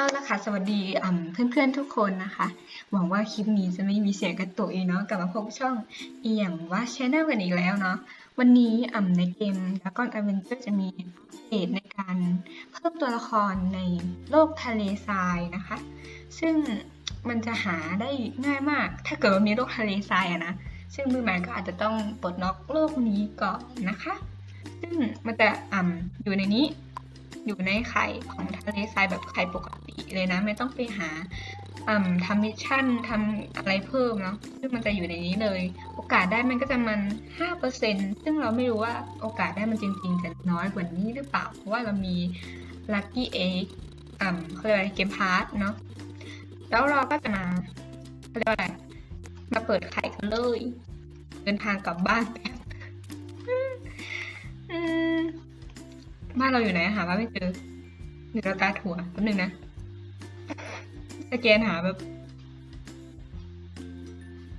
เอาละค่ะ สวัสดีอ่ำเพื่อนทุกคนนะคะ หวังว่าคลิปนี้จะไม่มีเสียงกระตุกอีกเนาะกลับมาพบช่องเอียงว่าชแนลกันอีกแล้วเนาะวันนี้อ่ำในเกม Dragon Adventure จะมีอัปเดตในการเพิ่มตัวละครในโลกทะเลทรายนะคะ ซึ่งมันจะหาได้ง่ายมาก ถ้าเกิดว่ามีโลกทะเลทรายอะนะซึ่งมือใหม่ก็อาจจะต้องปลดล็อกโลกนี้ก่อนนะคะ ซึ่งมันจะอ่ำอยู่ในนี้ อยู่ในไข่ของทะเลทรายแบบไข่ปกติเลยนะ ไม่ต้องไปหาทำมิชชั่นทำอะไรเพิ่มเนาะซึ่งมันจะอยู่ในนี้เลย โอกาสได้มันก็จะมัน5%ซึ่งเราไม่รู้ว่าโอกาสได้มันจริงๆจะน้อยกว่านี้หรือเปล่า เพราะว่าเรามี Lucky Egg อ่ำเขาเรียกอะไรเกมพาร์ทเนาะแล้วเราก็จะมาเขาเรียกว่าอะไรมาเปิดไข่กันเลย เดินทางกลับบ้านแป๊ บ้านเราอยู่ไหนหาบ้านไม่เจออยู่เราตาถั่วแป๊บนึงนะสแกนหาแบบ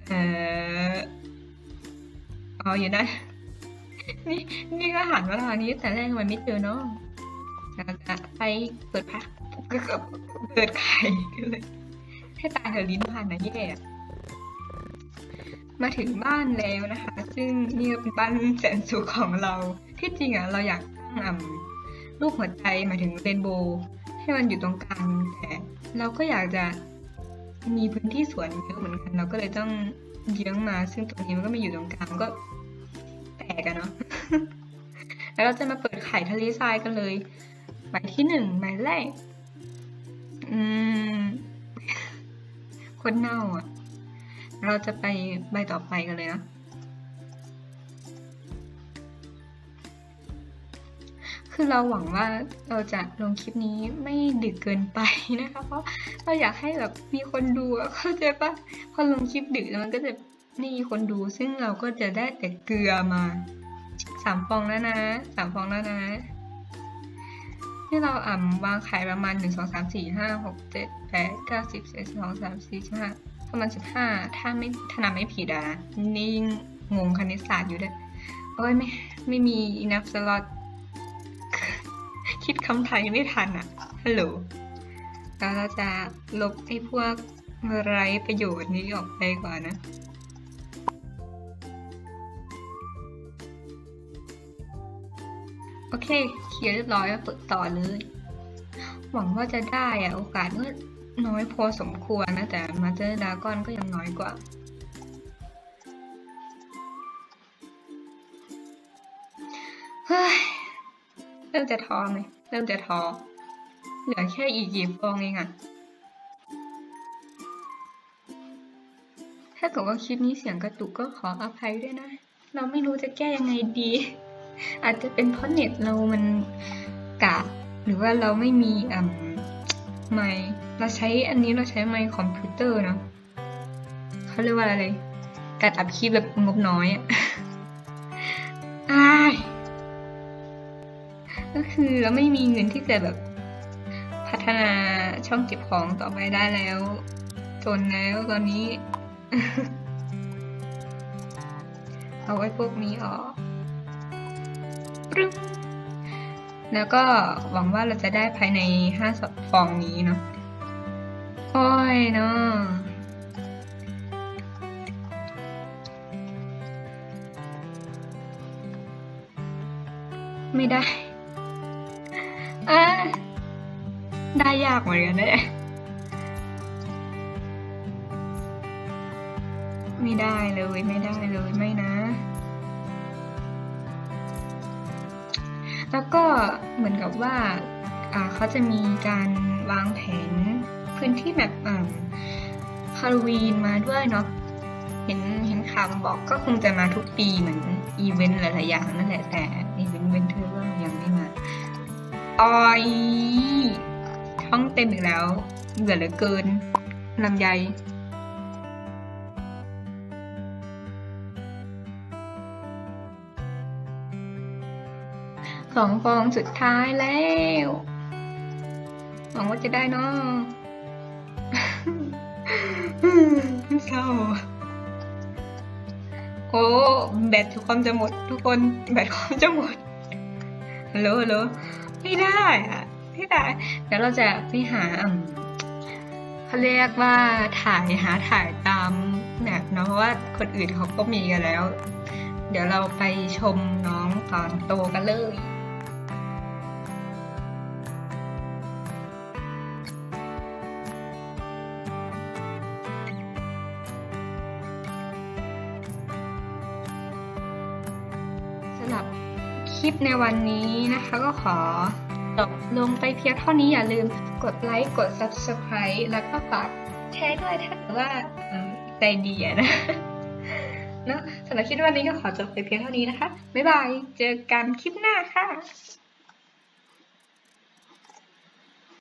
เอ่ออ๋อยู่นะนี่นี่ก็หันมาทางนี้แต่แรกมันไม่เจอเนาะจะไปเปิดพักเปิดไข่กันเลยให้ตายเถอะลิ้นพันนะแย่อะมาถึงบ้านแล้วนะคะ ซึ่งนี่เป็นบ้านแสนสุขของเรา ที่จริงอะเราอยาก รูปหัวใจหมายถึงเรนโบว์ให้มันอยู่ตรงกลางแต่เราก็อยากจะมีพื้นที่สวนเยอะเหมือนกัน เราก็เลยต้องเยื้องมา ซึ่งตรงนี้มันก็ไม่อยู่ตรงกลางก็แปลกอะเนาะแล้วเราจะมาเปิดไข่ทะเลทรายกันเลยหมายที่หนึ่งหมายแรกอืมคนเน่าอะ เราจะไปใบต่อไปกันเลยนะ คือเราหวังว่าเราจะลงคลิปนี้ไม่ดึกเกินไปนะคะ เพราะเราอยากให้แบบมีคนดูเข้าใจปะพอลงคลิปดึกมันก็จะไม่มีคนดู ซึ่งเราก็จะได้แต่เกลือมาสามฟองแล้วนะสามฟองแล้วนะที่เราอ่ำวางไข่ประมาณหนึ่งสองสามสี่ห้าหกเจ็ดแปดเก้าสิบเอ็ดสองสามสี่ห้าประมาณสิบห้าถ้าไม่ถ้านำไม่ผิดอะนะนี่ยิ่งงงคณิตศาสตร์อยู่ด้วยโอ้ยไม่ไม่มีนับสล็อต คิดคำไทยไม่ทันอะฮัลโหลแล้วเราจะลบไอ้พวกไร้ประโยชน์นี้ออกไปก่อนนะโอเคเคลียร์เรียบร้อยแล้วเปิดต่อเลย หวังว่าจะได้อะโอกาสก็น้อยพอสมควรนะ แต่มาเจอดากอนก็ยังน้อยกว่า เฮ้ย เริ่มจะท้อไหมเริ่มจะท้อเหลือแค่อีกกี่ฟองเองอะถ้าเกิดว่าคลิปนี้เสียงกระตุกก็ขออภัยด้วยนะ เราไม่รู้จะแก้ยังไงดี อาจจะเป็นเพราะเน็ตเรามันกากหรือว่าเราไม่มีอ่าไมค์เราใช้อันนี้เราใช้ไมค์คอมพิวเตอร์เนาะเขาเรียกว่าอะไร การอัดคลิปแบบงบน้อยอะ ก็คือเราไม่มีเงินที่จะแบบพัฒนาช่องเก็บของต่อไปได้แล้วจนแล้วตอนนี้ เอาไว้พวกนี้ออกปรึ้งแล้วก็หวังว่าเราจะได้ภายในห้าฟองนี้เนาะโอ้ยเนาะไม่ได้ อะได้ยากเหมือนกันเนี่ยไม่ได้เลยไม่ได้เลยไม่นะ แล้วก็เหมือนกับว่าอ่าเขาจะมีการวางแผนพื้นที่แบบอ่าฮาโลวีนมาด้วยเนาะเห็นเห็นข่าวบอกก็คงจะมาทุกปีเหมือนอีเวนต์หลายๆอย่างนั่นแหละแต่ ออยท้องเต็มอีกแล้วเบื่อเหลือเกินลำไยสองฟองสุดท้ายแล้วหวังว่าจะได้เนาะเศร้าโอ้แบตความจะหมด ทุกคนแบตความจะหมดฮัลโหลฮัลโหล ไม่ได้อะไม่ค่ะเดี๋ยวเราจะไปหาเขาเรียกว่าถ่ายหาถ่ายตามแบบเนาะเพราะว่าคนอื่นเขาก็มีกันแล้ว เดี๋ยวเราไปชมน้องตอนโตกันเลยสำหรับ ลิปในวันนี้นะคะ ก็ขอจบลงไปเพียงเท่านี้อย่าลืมกดไลค์กด subscribe แล้วก็ฝากแชร์ด้วยถ้าเกิดว่าใจดีนะเนะสำหรับคลิปวันนี้ก็ขอจบไปเพียงเท่านี้นะคะ บ๊ายบาย เจอกันคลิปหน้าค่ะ